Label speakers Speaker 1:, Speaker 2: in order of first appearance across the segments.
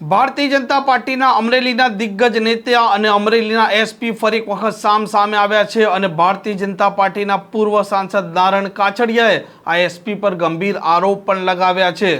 Speaker 1: ભારતીય જનતા પાર્ટીના અમરેલીના દિગ્ગજ નેતા અને અમરેલીના એસપી ફરી વખત સામ સામે આવ્યા છે અને ભારતીય જનતા પાર્ટીના પૂર્વ સાંસદ નારણ કાછડિયાએ આ એસપી પર ગંભીર આરોપ પણ લગાવ્યા છે.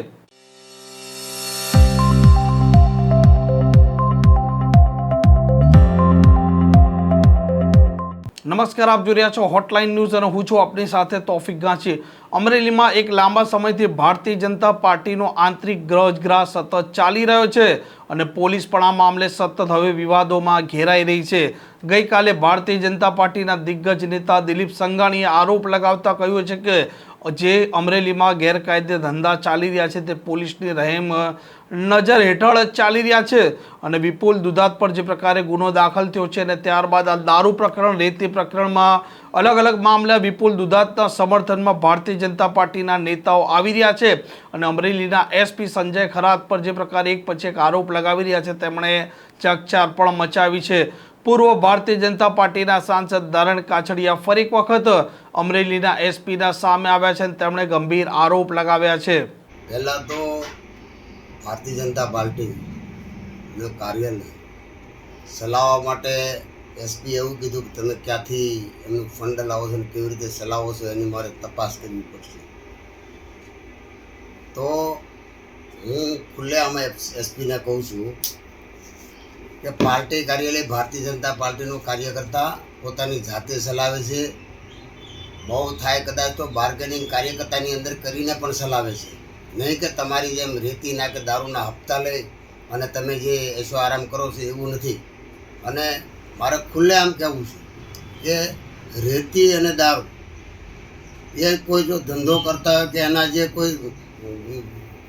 Speaker 1: નમસ્કાર, આપ જોઈ રહ્યા છો હોટલાઇન ન્યૂઝ અને હું છું આપની સાથે તોફિક ગાંચી. અમરેલીમાં એક લાંબા સમયથી ભારતીય જનતા પાર્ટીનો આંતરિક ગ્રહજગ્રાહ સતત ચાલી રહ્યો છે અને પોલીસ પણ આ મામલે સતત હવે વિવાદોમાં ઘેરાઈ રહી છે. ગઈકાલે ભારતીય જનતા પાર્ટીના દિગ્ગજ નેતા દિલીપ સંઘાણીએ આરોપ લગાવતા કહ્યું છે કે જે અમરેલીમાં ગેરકાયદે ધંધા ચાલી રહ્યા છે તે પોલીસની રહેમ, નજર હેઠળ જ ચાલી રહ્યા છે. અને વિપુલ દુધાત પર જે પ્રકારે ગુનો દાખલ થયો છે અને ત્યારબાદ આ દારૂ પ્રકરણ, રેતી પ્રકરણમાં અલગ અલગ મામલા વિપુલ દુધાતના સમર્થનમાં ભારતીય જનતા પાર્ટીના નેતાઓ આવી રહ્યા છે. અને અમરેલીના એસપી સંજય ખરાત પર જે પ્રકારે એક પછી એક આરોપ લગાવી રહ્યા છે, તેમણે ચકચાર પણ મચાવી છે. પૂર્વ ભારતીય જનતા પાર્ટીના સાંસદ નારણ કાછડિયા ફરી એક વખત અમરેલીના એસપીના સામે આવ્યા છે અને તેમણે ગંભીર આરોપ લગાવ્યા છે.
Speaker 2: પહેલાં તો ભારતીય જનતા પાર્ટી કાર્યને ચલાવવા માટે એસપી એવું કીધું કે તમે ક્યાંથી એમનું ફંડ લાવો છો અને કેવી રીતે ચલાવો છો એની મારે તપાસ કરવી પડશે. તો હું ખુલ્લેઆમાં એસપીને કહું છું કે પાર્ટી કાર્યાલય ભારતીય જનતા પાર્ટીનું કાર્યકર્તા પોતાની જાતે ચલાવે છે. બહુ થાય કદાચ તો બાર્ગેનિંગ કાર્યકર્તાની અંદર કરીને પણ ચલાવે છે. નહીં કે તમારી જેમ રેતીના કે દારૂના હપ્તા લઈ અને તમે જે એસો આરામ કરો છો એવું નથી. અને મારે ખુલ્લે આમ કહેવું છે કે રેતી અને દારૂ એ કોઈ જો ધંધો કરતા હોય કે એના જે કોઈ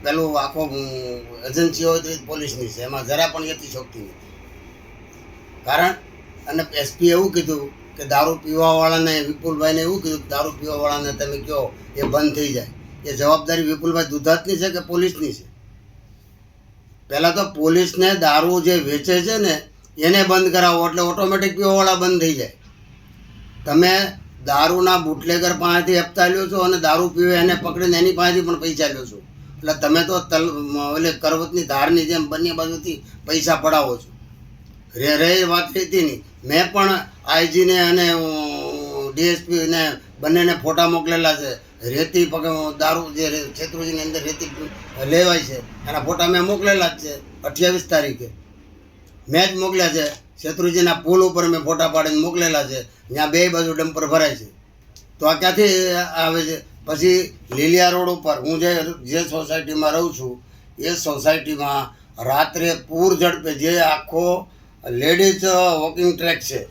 Speaker 2: પેલું આખો એજન્સી હોય તો એ પોલીસની છે. એમાં જરા પણ એથી શોખતી નથી. કારણ, અને એસપી એવું કીધું કે દારૂ પીવાવાળાને, વિપુલભાઈને એવું કીધું દારૂ પીવાવાળાને તમે કહો, એ બંધ થઈ જાય. એ જવાબદારી વિપુલભાઈ દુધાતની છે કે પોલીસની છે? પહેલાં તો પોલીસને દારૂ જે વેચે છે ને, એને બંધ કરાવો, એટલે ઓટોમેટિક પીવાવાળા બંધ થઈ જાય. તમે દારૂના બુટલેગર પાસેથી હપ્તા લ્યો છો અને દારૂ પીવે એને પકડીને એની પાસેથી પણ પૈસા લ્યો છો. એટલે તમે તો તલ એટલે કરવતની ધારની જેમ બંને બાજુથી પૈસા પડાવો છો. રે રે વાત હતી નહીં મેં પણ આઈજીને અને ડીએસપીને બંનેને ફોટા મોકલેલા છે. રેતી પગ દારૂ જે છેત્રુજીની અંદર રેતી લેવાય છે. એના ફોટા મેં મોકલેલા જ છે અઠ્યાવીસ તારીખે. મેં જ મોકલ્યા છે. શેત્રુજીના પુલ ઉપર મેં ફોટા પાડીને મોકલેલા છે. ત્યાં બે બાજુ ડમ્પર ભરાય છે. તો આ ક્યાંથી આવે છે? પછી લીલિયા રોડ ઉપર હું જે જે સોસાયટીમાં રહું છું, એ સોસાયટીમાં રાત્રે પૂર ઝડપે જે આખો લેડીઝ વોકિંગ ટ્રેક છે.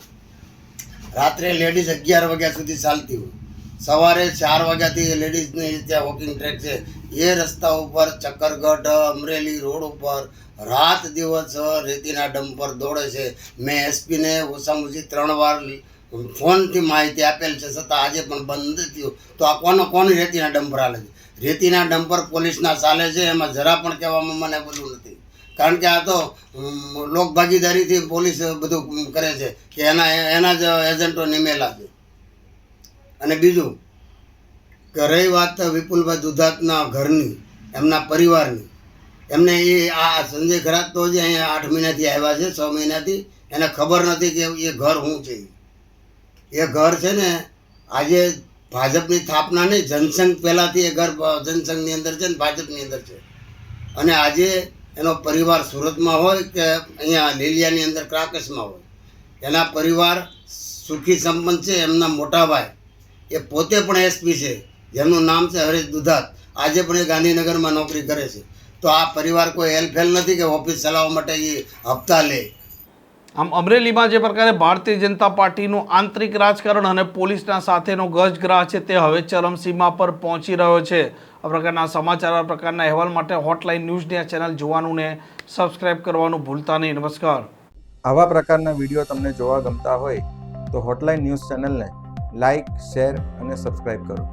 Speaker 2: રાત્રે લેડીઝ અગિયાર વાગ્યા સુધી ચાલતી હોય. સવારે ચાર વાગ્યાથી લેડીઝની ત્યાં વોકિંગ ટ્રેક છે. એ રસ્તા ઉપર ચક્કરગઢ, અમરેલી રોડ ઉપર રાત દિવસ રેતીના ડમ્પર દોડે છે. મેં એસપીને ઓછામાં ઓછી ત્રણ વાર ફોનથી માહિતી આપેલ છે. છતાં આજે પણ બંધ થયું. તો આ કોનો, કોની રેતીના ડમ્પર હાલે છે? રેતીના ડમ્પર પોલીસના ચાલે છે? એમાં જરા પણ કહેવામાં મને બધું નથી. કારણ કે આ તો લોકભાગીદારીથી લોક ભાગીદારીથી પોલીસ બધું કરે છે કે એના એના જ એજન્ટો નિમેલા છે અને બીજું, કે રહી વાત વિપુલભાઈ દુધાતના ઘરની, એમના પરિવારની, એમને એ, આ સંજય ખરાત તો જે અહીંયા આઠ મહિનાથી આવ્યા છે, છ મહિનાથી, એને ખબર નથી કે એ ઘર શું છે. એ ઘર છે ને, આજે ભાજપની સ્થાપના નહીં, જનસંઘ પહેલાંથી એ ઘર, જનસંઘની અંદર છે ને, ભાજપની અંદર છે. અને આજે એનો પરિવાર સુરતમાં હોય કે અહીંયા લીલિયાની અંદર ક્રાકસમાં હોય, એના પરિવાર સુખી સંપન્ન છે, એમના મોટા ભાઈ, એ પોતે પણ એસપી છે, જેમનું નામ છે હરેશ દુધાત, આજે પણ એ ગાંધીનગરમાં નોકરી કરે છે. તો આ પરિવાર કોઈ હેલ્પફેલ નથી કે ઓફિસ ચલાવવા માટે એ હપ્તા લે.
Speaker 1: આમ અમરેલીમાં જે પ્રકારે ભારતીય જનતા પાર્ટીનું આંતરિક રાજકારણ અને પોલીસના સાથેનો ગજગ્રાહ છે તે હવે ચરમસીમા પર પહોંચી રહ્યો છે. આ પ્રકારના સમાચાર, આ પ્રકારના અહેવાલ માટે હોટલાઇન ન્યૂઝની આ ચેનલ જોવાનું ને સબસ્ક્રાઇબ કરવાનું ભૂલતા નહીં. નમસ્કાર.
Speaker 3: આવા પ્રકારના વીડિયો તમને જોવા ગમતા હોય તો હોટલાઇન ન્યૂઝ ચેનલને લાઇક શેર અને સબસ્ક્રાઇબ કરો.